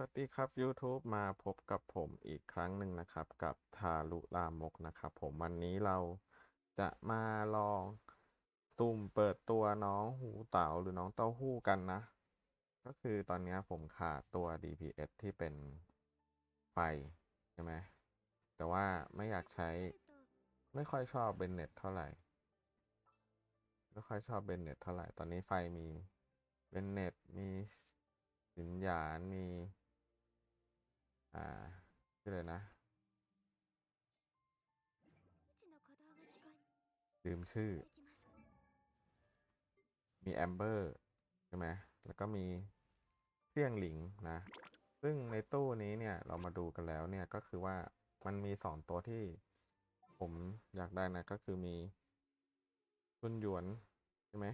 สวัสดีครับ YouTube มาพบกับผมอีกครั้งหนึ่งนะครับ กับทารุลามกนะครับ ผมวันนี้เราจะมาลองซุ่มเปิดตัวน้องหูเต๋าหรือน้องเต้าหู้กันนะ ก็คือตอนนี้ผมขาดตัว DPS ที่เป็นไฟใช่ไหมแต่ว่าไม่อยากใช้ ไม่ค่อยชอบเบนเน็ตเท่าไหร่ ไม่ค่อยชอบเบนเน็ตเท่าไหร่ ตอนนี้ไฟมีเบนเน็ตมีสินหยานมี ชื่อเลยนะลืมชื่อ มีแอมเบอร์ใช่ไหมแล้วก็มีเสี่ยงหลิงนะ ซึ่งในตู้นี้เนี่ยเรามาดูกันแล้วเนี่ยก็คือว่ามันมีสองตัวที่ผมอยากได้นะก็คือมีซุนหยวนใช่ไหม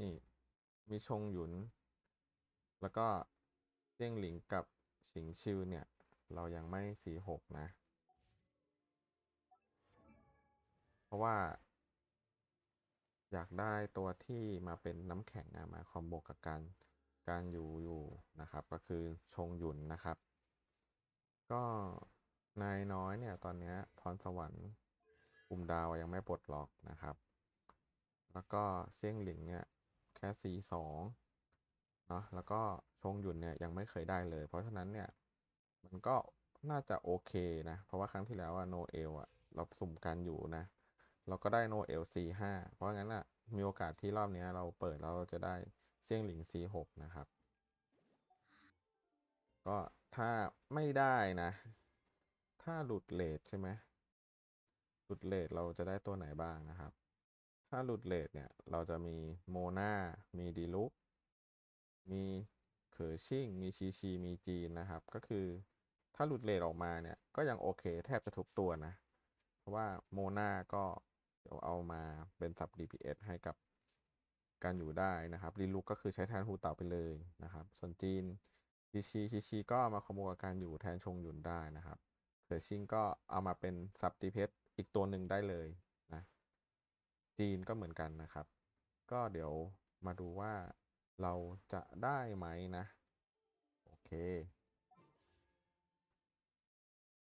นี่ มีชงหยุน แล้วก็ เซี่ยงหลิงกับฉิงชิวเนี่ย เรายังไม่สีหกนะ เพราะว่า อยากได้ตัวที่มาเป็นน้ำแข็งอะมาคอมโบกับการการอยู่อยู่นะครับ ก็คือชงหยุนนะครับ ก็นายน้อยเนี่ยตอนนี้พรสวรรค์ปุ่มดาวยังไม่ปลดล็อกนะครับ แล้วก็เซี่ยงหลิงเนี่ยแค่สีสอง เนาะแล้วก็ชงหยุนเนี่ยยังไม่เคยได้เลย เพราะฉะนั้นเนี่ยมันก็น่าจะโอเคนะ เพราะว่าครั้งที่แล้วอะโนเอลอะเราสุ่มกันอยู่นะ เราก็ได้โนเอล C5 เพราะงั้นอะมีโอกาสที่รอบนี้เราเปิดเราจะได้เซี่ยงหลิง C6 นะครับ ก็ถ้าไม่ได้นะ ถ้าหลุดเลทใช่ไหมหลุดเลทเราจะได้ตัวไหนบ้างนะครับ ถ้าหลุดเลทเนี่ยเราจะมีโมนามีดีลุก มีเขอชิ่ง มีชีชี มีจีนนะครับ ก็คือถ้าหลุดเลทออกมาเนี่ย ก็ยังโอเคแทบจะทุกตัวนะ เพราะว่าโมนาก็เดี๋ยวเอามาเป็นสับ DPS ให้กับการอยู่ได้นะครับรีลุกก็คือใช้แทนฮูเต่าไปเลยนะครับ ส่วนจีนชีชีชีชีก็มาขโมยการอยู่แทนชงหยุนได้นะครับเขอชิ่งก็เอามาเป็นซับ DPS อีกตัวหนึ่งได้เลยนะ จีนก็เหมือนกันนะครับ ก็เดี๋ยวมาดูว่า เราจะได้ไหมนะ โอเค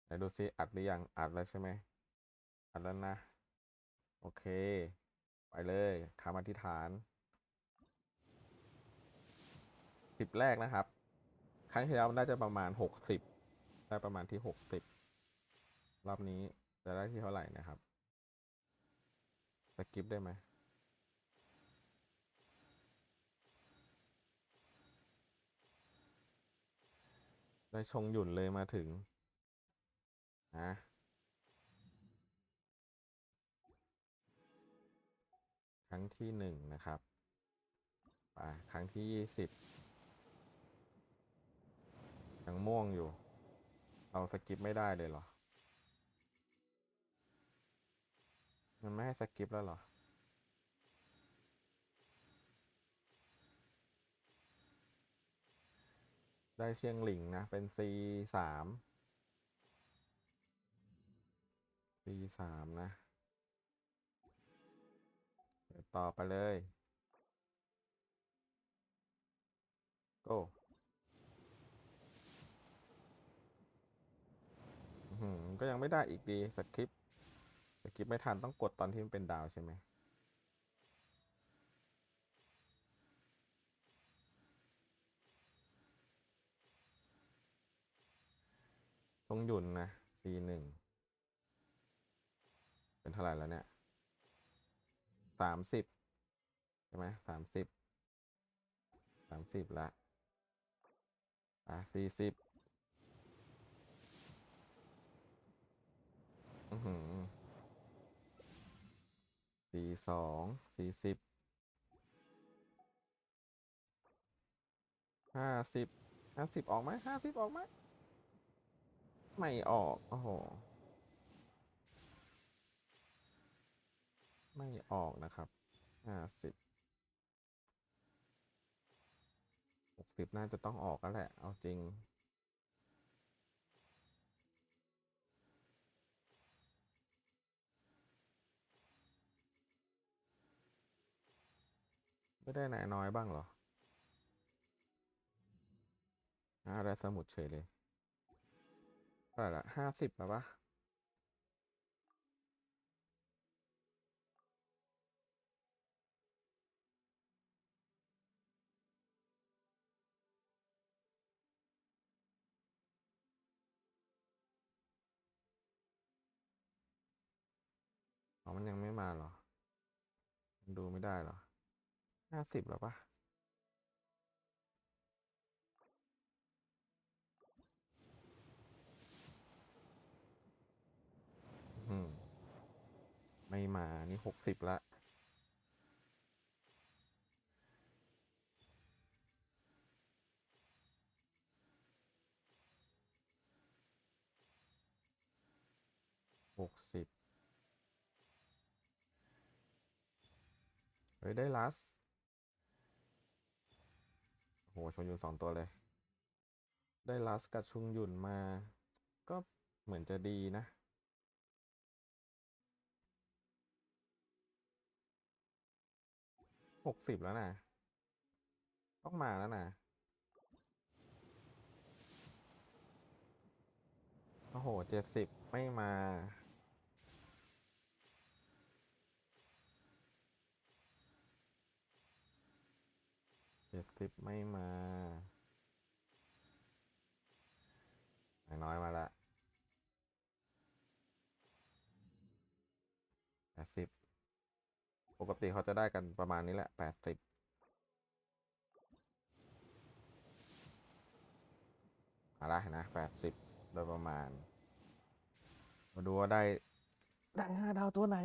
ไหนดูซิอัดหรือยังอัดแล้วใช่ไหมอัดแล้วนะ โอเค ไปเลยคำอธิษฐานสิบแรกนะครับ ครั้งที่แล้วน่าจะประมาณหกสิบได้ประมาณที่หกสิบรอบนี้จะได้ที่เท่าไหร่นะครับสกิปได้ไหม ได้ชงหยุ่นเลยมาถึงนะครั้งที่หนึ่งนะครับไปครั้งที่ยี่สิบยังม่วงอยู่เราสกิปไม่ได้เลยเหรอ มันไม่ให้สกิปแล้วเหรอ ได้เชียงหลิงนะ เป็น C สาม C สามนะเดี๋ยวต่อไปเลยโก้อื้อหือก็ยังไม่ได้อีกดีสคริปต์สคริปต์ไม่ทันต้องกดตอนที่มันเป็นดาวใช่ไหม ตร งหยุ่นนะ C หนึ่งเป็นเท่าไหร่แล้วเนี่ยสามสิบใช่ไหมสามสิบสามสิบละอะสี่สิบอือหือสี่สองสี่สิบห้าสิบห้าสิบออกไหมห้าสิบออกไหม ไม่ออก โอ้โห ไม่ออกนะครับห้าสิบหกสิบน่าจะต้องออกแล้วแหละ เอาจริง ไม่ได้นายน้อยบ้างเหรออ่าได้สมุดเฉยเลย ท่าไหร่ละห้าสิบแล้วปะอ๋อมันยังไม่มาเหรอ ดูไม่ได้เหรอห้าสิบแล้วปะ อืม ไม่มานี่หกสิบละหกสิบเฮ้ย ได้ลัสโหชงยุนสองตัวเลย ได้ลัสกับชุงยุนมา ก็เหมือนจะดีนะ หกสิบแล้วนะ ต้องมาแล้วนะ โอ้โหเจ็ดสิบไม่มาเจ็ดสิบไม่มาน้อยมาละแปดสิบ ปกติเขาจะได้กันประมาณนี้แหละแปดสิบมาละเห็นนะแปดสิบโดยประมาณ มาดูว่าได้ ได้ห้าดาวตัวไหน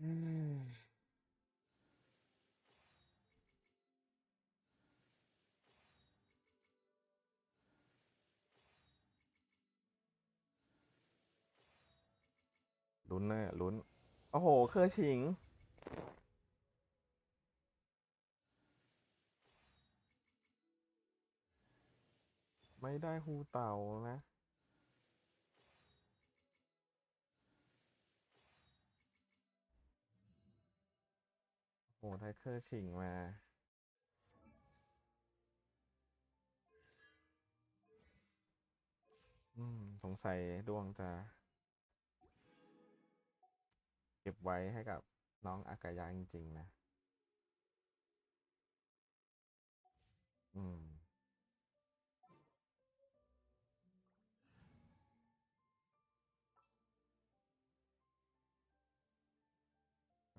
อืมลุ้นเลยลุ้น โอ้โห เคอชิง ไม่ได้ฮูเต่านะโอ้โหได้เคอชิงมาอืม สงสัยดวงจะ เก็บไว้ให้กับน้องอากายะจริง ๆ นะ อืม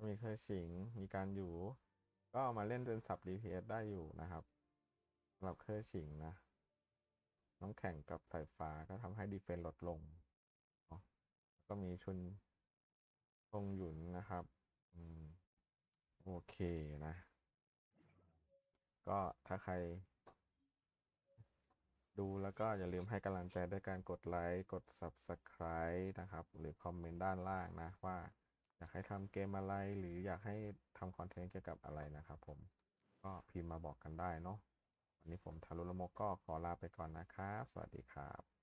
มีเคยสิง มีการอยู่ ก็เอามาเล่นเป็นสับ DPS ได้อยู่นะครับสำหรับเคยสิงนะ น้ำแข็งกับสายฟ้าก็ทำให้ดีเฟนลดลง ก็มีชุน ทงหยุนนะครับอืมโอเคนะ ก็ถ้าใคร ดูแล้วก็อย่าลืมให้กำลังใจด้วยการกดไลค์ กด Subscribe นะครับ หรือคอมเมนต์ด้านล่างนะว่า อยากให้ทำเกมอะไรหรืออยากให้ทำคอนเทนต์เกี่ยวกับอะไรนะครับผมก็พิมพ์มาบอกกันได้เนาะวันนี้ผมทารุลโมก็ขอลาไปก่อนนะครับ สวัสดีครับ